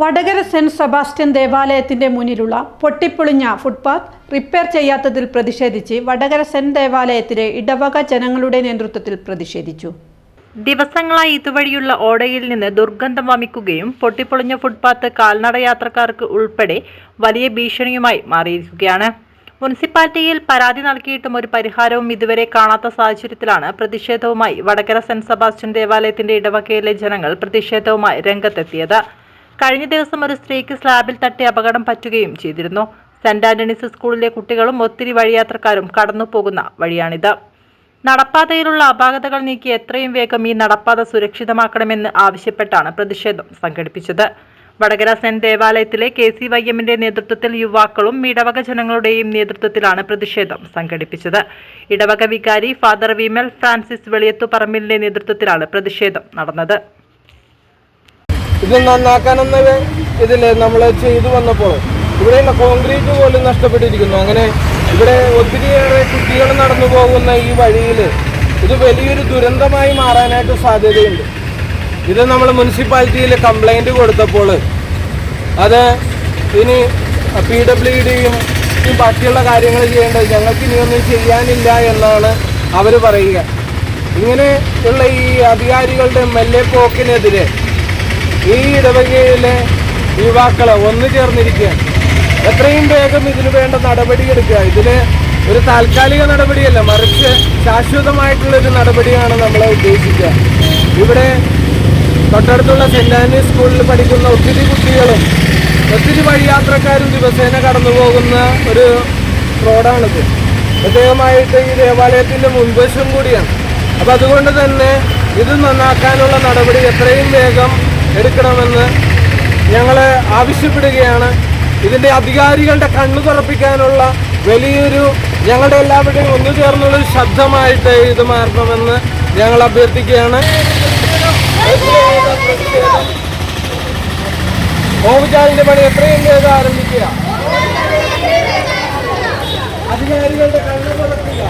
Vadakara saint Sebastian ദേവാലയത്തിന്റെ മുന്നിലുള്ള പൊട്ടിപ്പൊളിഞ്ഞ footpath repair ചെയ്യാത്തതിൽ പ്രതിഷേധിച്ച് വടകര സെന്റ് ദേവാലയത്തിലെ ഇടവക ജനങ്ങളുടെ നേതൃത്വത്തിൽ പ്രതിഷേധിച്ചു. ദിവസങ്ങളായി ഇതുവഴിയുള്ള ഓടയിൽ നിന്ന് ദുർഗന്ധം വമിക്കുകയും പൊട്ടിപ്പൊളിഞ്ഞ ഫുട്പാത്ത് കാൽനട യാത്രക്കാർക്ക് ഉൾപ്പെടെ വലിയ ഭീഷണിയുമായി മാറിയിരിക്കുകയാണ്. മുനിസിപ്പാലിറ്റിയിൽ പരാതി നൽകിയിട്ടും ഒരു പരിഹാരവും ഇതുവരെ കാണാത്ത സാഹചര്യത്തിലാണ് പ്രതിഷേധവുമായി വടകര സെന്റ് സെബാസ്റ്റ്യൻ ദേവാലയത്തിന്റെ ഇടവകയിലെ ജനങ്ങൾ പ്രതിഷേധവുമായി രംഗത്തെത്തിയത്. കഴിഞ്ഞ ദിവസം ഒരു സ്ത്രീക്ക് സ്ലാബിൽ തട്ടി അപകടം പറ്റുകയും ചെയ്തിരുന്നു. സെന്റ് ആന്റണീസ് സ്കൂളിലെ കുട്ടികളും ഒത്തിരി വഴിയാത്രക്കാരും കടന്നു പോകുന്ന വഴിയാണിത്. നടപ്പാതയിലുള്ള അപാകതകൾ നീക്കി എത്രയും വേഗം ഈ നടപ്പാത സുരക്ഷിതമാക്കണമെന്ന് ആവശ്യപ്പെട്ടാണ് പ്രതിഷേധം സംഘടിപ്പിച്ചത്. വടകര സെന്റ് ദേവാലയത്തിലെ കെ സി വൈ എമ്മിന്റെ നേതൃത്വത്തിൽ യുവാക്കളും ഇടവക ജനങ്ങളുടെയും നേതൃത്വത്തിലാണ് പ്രതിഷേധം സംഘടിപ്പിച്ചത്. ഇടവക വികാരി ഫാദർ വിമൽ ഫ്രാൻസിസ് വെളിയത്തു വെളിയത്തുപറമ്പിലിന്റെ നേതൃത്വത്തിലാണ് പ്രതിഷേധം നടന്നത്. ഇത് നന്നാക്കാനെന്ന ഇതിൽ നമ്മൾ ചെയ്തു വന്നപ്പോൾ ഇവിടെയുള്ള കോൺക്രീറ്റ് പോലും നഷ്ടപ്പെട്ടിരിക്കുന്നു. അങ്ങനെ ഇവിടെ ഒത്തിരിയേറെ കുട്ടികൾ നടന്നു പോകുന്ന ഈ വഴിയിൽ ഇത് വലിയൊരു ദുരന്തമായി മാറാനായിട്ട് സാധ്യതയുണ്ട്. ഇത് നമ്മൾ മുനിസിപ്പാലിറ്റിയിൽ കംപ്ലൈന്റ് കൊടുത്തപ്പോൾ അത് ഇനി പി ഡബ്ല്യു ഡിയും ബാക്കിയുള്ള കാര്യങ്ങൾ ചെയ്യേണ്ടത് ഞങ്ങൾക്ക് ഇനിയൊന്നും ചെയ്യാനില്ല എന്നാണ് അവർ പറയുക. ഇങ്ങനെ ഉള്ള ഈ അധികാരികളുടെ എം എൽ എ പോക്കിനെതിരെ ഈ ഇടവകയിലെ യുവാക്കളെ ഒന്നു ചേർന്നിരിക്കുകയാണ് എത്രയും വേഗം ഇതിനു വേണ്ട നടപടിയെടുക്കുക ഇതിന് ഒരു താൽക്കാലിക നടപടിയല്ല മറിച്ച് ശാശ്വതമായിട്ടുള്ളൊരു നടപടിയാണ് നമ്മൾ ഉദ്ദേശിക്കുക. ഇവിടെ തൊട്ടടുത്തുള്ള സെന്റ് ആന്റണീസ് സ്കൂളിൽ പഠിക്കുന്ന ഒത്തിരി കുട്ടികളും ഒത്തിരി വഴിയാത്രക്കാരും ദിവസേന കടന്നു പോകുന്ന ഒരു റോഡാണിത്. പ്രത്യേകമായിട്ട് ഈ ദേവാലയത്തിന്റെ മുൻവശം കൂടിയാണ്. അപ്പം അതുകൊണ്ട് തന്നെ ഇത് നന്നാക്കാനുള്ള നടപടി എത്രയും വേഗം എടുക്കണമെന്ന് ഞങ്ങൾ ആവശ്യപ്പെടുകയാണ്. ഇതിന്റെ അധികാരികളുടെ കണ്ണു തുറപ്പിക്കാനുള്ള വലിയൊരു ഞങ്ങളുടെ എല്ലാവരുടെയും ഒന്നു ചേർന്നുള്ള ശബ്ദമായിട്ട് ഇത് മാറണമെന്ന് ഞങ്ങൾ അഭ്യർത്ഥിക്കുകയാണ്. ഓവുചാലിന്റെ പണി എത്രയും വേഗം ആരംഭിക്കുക. അധികാരികളുടെ കണ്ണു തുറക്കുക.